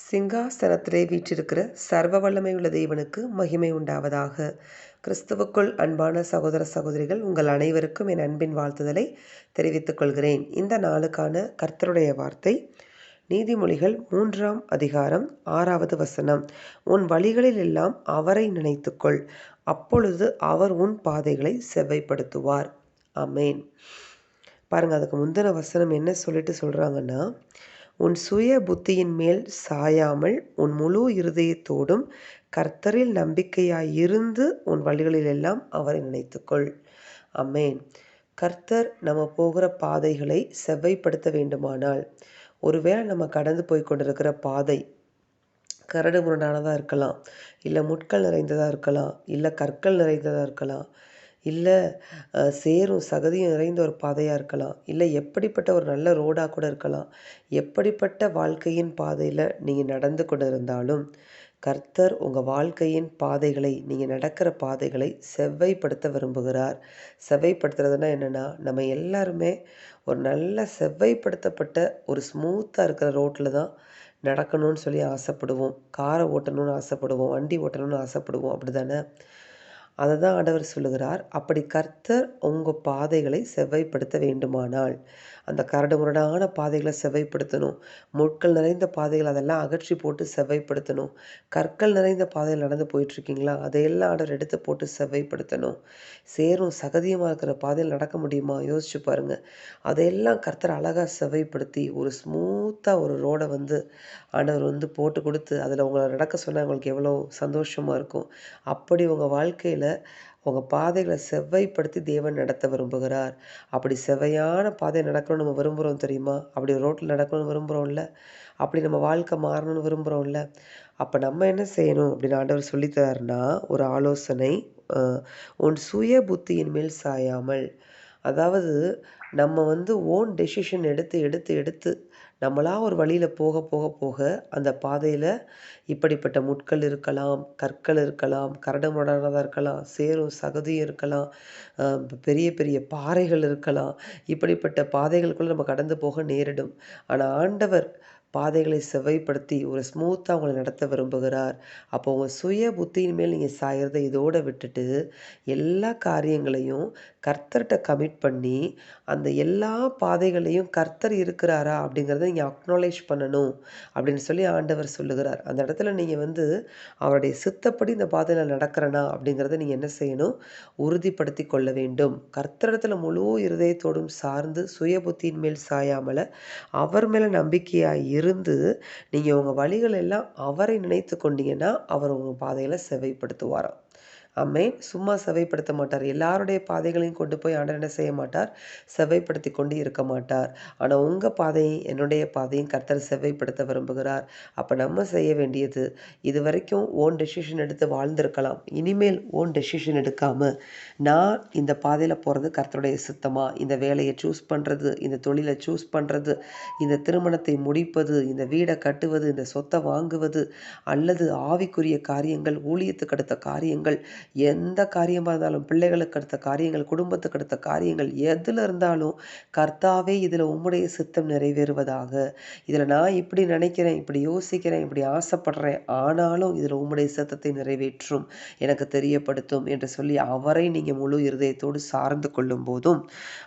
சிங்காசனத்திலே வீற்றிருக்கிற சர்வ வல்லமையுள்ள தேவனுக்கு மகிமை உண்டாவதாக. கிறிஸ்துவுக்குள் அன்பான சகோதர சகோதரிகள் உங்கள் அனைவருக்கும் என் அன்பின் வாழ்த்துதலை தெரிவித்துக் கொள்கிறேன். இந்த நாளுக்கான கர்த்தருடைய வார்த்தை நீதிமொழிகள் மூன்றாம் அதிகாரம் ஆறாவது வசனம். உன் வழிகளில் எல்லாம் அவரை நினைத்துக்கொள். அப்பொழுது அவர் உன் பாதைகளை செவ்வைப்படுத்துவார். அமேன் பாருங்கள் அதுக்கு முந்தின வசனம் என்ன சொல்லிட்டு சொல்கிறாங்கன்னா உன் சுய புத்தியின் மேல் சாயாமல் உன் முழு இருதயத்தோடும் கர்த்தரில் நம்பிக்கையாயிருந்து உன் வழிகளிலெல்லாம் அவரை நினைத்துக்கொள். அம்மேன் கர்த்தர் நம்ம போகிற பாதைகளை செவ்வைப்படுத்த வேண்டுமானால் ஒருவேளை நம்ம கடந்து போய் கொண்டிருக்கிற பாதை கரடு முரடானதாக இருக்கலாம் இல்லை முட்கள் நிறைந்ததாக இருக்கலாம் இல்லை கற்கள் நிறைந்ததாக இருக்கலாம் இல்லை சேரும் சகதியும் நிறைந்த ஒரு பாதையாக இருக்கலாம். இல்லை எப்படிப்பட்ட ஒரு நல்ல ரோடாக கூட இருக்கலாம். எப்படிப்பட்ட வாழ்க்கையின் பாதையில் நீங்கள் நடந்து கொண்டு இருந்தாலும் கர்த்தர் உங்கள் வாழ்க்கையின் பாதைகளை நீங்கள் நடக்கிற பாதைகளை செவ்வைப்படுத்த விரும்புகிறார். செவ்வைப்படுத்துறதுனா என்னென்னா நம்ம எல்லாருமே ஒரு நல்ல செவ்வைப்படுத்தப்பட்ட ஒரு ஸ்மூத்தாக இருக்கிற ரோட்டில் தான் நடக்கணும்னு சொல்லி ஆசைப்படுவோம். காரை ஓட்டணும்னு ஆசைப்படுவோம். வண்டி ஓட்டணும்னு ஆசைப்படுவோம். அப்படி தானே அதை தான் ஆண்டவர் சொல்லுகிறார். அப்படி கர்த்தர் உங்கள் பாதைகளை செவ்வாய்ப்படுத்த வேண்டுமானால். அந்த கரடு முரடான பாதைகளை செவ்வாய்ப்படுத்தணும் முட்கள் நிறைந்த பாதைகள் அதெல்லாம் அகற்றி போட்டு செவ்வாய்ப்படுத்தணும் கற்கள் நிறைந்த பாதையில் நடந்து போயிட்டுருக்கீங்களா? அதையெல்லாம் ஆண்டவர் எடுத்து போட்டு செவ்வாய்ப்படுத்தணும் சேரும் சகதியமாக இருக்கிற பாதையில் நடக்க முடியுமா? யோசிச்சு பாருங்கள் அதையெல்லாம் கர்த்தர் அழகாக செவ்வாய்ப்படுத்தி ஒரு ஸ்மூத் ஸ்மூத்தாக ஒரு ரோடை வந்து ஆண்டவர் வந்து போட்டு கொடுத்து அதில் உங்களை நடக்க சொன்னால் உங்களுக்கு எவ்வளோ சந்தோஷமாக இருக்கும். அப்படி உங்கள் வாழ்க்கையில் உங்கள் பாதைகளை செவ்வைப்படுத்தி தேவன் நடத்த விரும்புகிறார். அப்படி செவ்வையான பாதை நடக்கணும்னு நம்ம விரும்புகிறோம் தெரியுமா? அப்படி ரோட்டில் நடக்கணும்னு விரும்புகிறோம்ல அப்படி நம்ம வாழ்க்கை மாறணும்னு விரும்புகிறோம்ல அப்போ நம்ம என்ன செய்யணும் அப்படின்னு ஆண்டவர் சொல்லித்தராருன்னா ஒரு ஆலோசனை உன் சுய புத்தியின் மேல் சாயாமல். அதாவது நம்ம வந்து ஓன் டெசிஷன் எடுத்து எடுத்து எடுத்து நம்மளாக ஒரு வழியில் போக போக போக அந்த பாதையில் இப்படிப்பட்ட முட்கள் இருக்கலாம் கற்கள் இருக்கலாம் கரடுமுரடானதாக இருக்கலாம் சேரும் சகதியும் இருக்கலாம் பெரிய பெரிய பாறைகள் இருக்கலாம். இப்படிப்பட்ட பாதைகளுக்குள்ளே நம்ம கடந்து போக நேரிடும். ஆனால் ஆண்டவர் பாதைகளை செவ்வைப்படுத்தி ஒரு ஸ்மூத்தாக அவங்களை நடத்த விரும்புகிறார். அப்போ உங்கள் சுய புத்தியின் மேல் நீங்கள் சாயறதை இதோடு விட்டுட்டு எல்லா காரியங்களையும் கர்த்தர்கிட்ட கமிட் பண்ணி அந்த எல்லா பாதைகளையும் கர்த்தர் இருக்கிறாரா அப்படிங்கிறத நீங்கள் அக்னாலேஜ் பண்ணணும் அப்படின்னு சொல்லி ஆண்டவர் சொல்லுகிறார். அந்த இடத்துல நீங்கள் வந்து அவருடைய சித்தப்படி இந்த பாதையில் நடக்கிறனா அப்படிங்கிறத நீங்கள் என்ன செய்யணும்? உறுதிப்படுத்தி கொள்ள வேண்டும். கர்த்தரிடத்தில் முழு இருதயத்தோடும் சார்ந்து சுய புத்தியின் மேல் சாயாமல் அவர் மேலே நம்பிக்கையாக இருந்து நீங்கள் உங்கள் வழிகள் எல்லாம் அவரை நினைத்து கொண்டீங்கன்னா அவர் உங்கள் பாதையில் செவைப்படுத்துவாராம். அம்மே சும்மா செவைப்படுத்த மாட்டார். எல்லாருடைய பாதைகளையும் கொண்டு போய் ஆண்டர் என்ன செய்ய மாட்டார்? செவைப்படுத்தி கொண்டு இருக்க மாட்டார். ஆனால் உங்கள் பாதையும் என்னுடைய பாதையும் கர்த்தர் செவைப்படுத்த விரும்புகிறார். அப்போ நம்ம செய்ய வேண்டியது இது வரைக்கும் ஓன் டெசிஷன் எடுத்து வாழ்ந்திருக்கலாம். இனிமேல் ஓன் டெசிஷன் எடுக்காமல் நான் இந்த பாதையில் போகிறது கர்த்தருடைய சுத்தமாக இந்த வேலையை சூஸ் பண்ணுறது இந்த தொழிலை சூஸ் பண்ணுறது இந்த திருமணத்தை முடிப்பது இந்த வீடை கட்டுவது இந்த சொத்தை வாங்குவது அல்லது ஆவிக்குரிய காரியங்கள் ஊழியத்துக்கு அடுத்த காரியங்கள் எந்த காரியமாக இருந்தாலும் பிள்ளைகளுக்கு அடுத்த காரியங்கள் குடும்பத்துக்கு அடுத்த காரியங்கள் எதில் இருந்தாலும் கர்த்தாவே இதில் உம்முடைய சித்தம் நிறைவேறுவதாக. இதில் நான் இப்படி நினைக்கிறேன் இப்படி யோசிக்கிறேன் இப்படி ஆசைப்படுறேன் ஆனாலும் இதில் உம்முடைய சித்தத்தை நிறைவேற்றும் எனக்கு தெரியப்படுத்தும் என்று சொல்லி அவரை நீங்கள் முழு இருதயத்தோடு சார்ந்து கொள்ளும் போதும்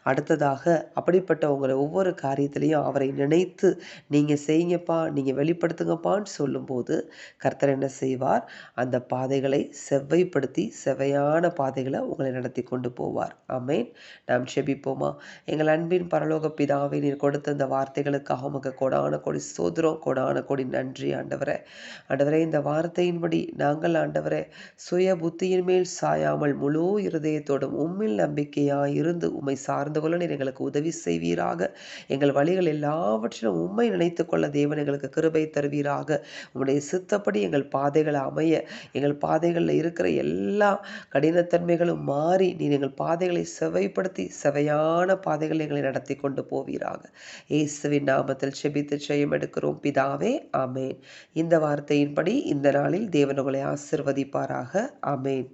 அடுத்ததாக அப்படிப்பட்ட உங்களை ஒவ்வொரு காரியத்திலையும் அவரை நினைத்து நீங்கள் செய்யுங்கப்பா நீங்கள் வெளிப்படுத்துங்கப்பான்னு சொல்லும்போது கர்த்தர் என்ன செய்வார்? அந்த பாதைகளை செவ்வைப்படுத்தி செவையான பாதைகளை உங்களை நடத்தி கொண்டு போவார். அமேன் நாம் செபிப்போமா எங்கள் அன்பின் பரலோக பிதாவை நீர் கொடுத்த இந்த வார்த்தைகளுக்காக உமக்கு கொடான கொடி சோதரம் கொடான கொடி நன்றி ஆண்டவரே. ஆண்டவரே இந்த வார்த்தையின்படி நாங்கள் ஆண்டவரே சுய புத்தியின் மேல் சாயாமல் முழு இருதயத்தோடும் உம்மில் நம்பிக்கையாக இருந்து உம்மை சார்ந்து கொள்ள நீர் எங்களுக்கு உதவி செய்வீராக. எங்கள் வழிகள் எல்லாவற்றிலும் உண்மை நினைத்து கொள்ள தேவன் எங்களுக்கு கிருபை தருவீராக. உம்முடைய சித்தப்படி எங்கள் பாதைகளை அமைய எங்கள் பாதைகளில் இருக்கிற எல்லா எல்லா கடினத்தன்மைகளும் மாறி நீர் எங்கள் பாதைகளை செவைப்படுத்தி செவையான பாதைகளை எங்களை நடத்தி கொண்டு போவீராக. இயேசுவின் நாமத்தில் செபித்து செய்யும் எடுக்கிறோம். பிதாவே அமேன் இந்த வார்த்தையின்படி இந்த நாளில் தேவன் உங்களை ஆசிர்வதிப்பாராக. அமேன்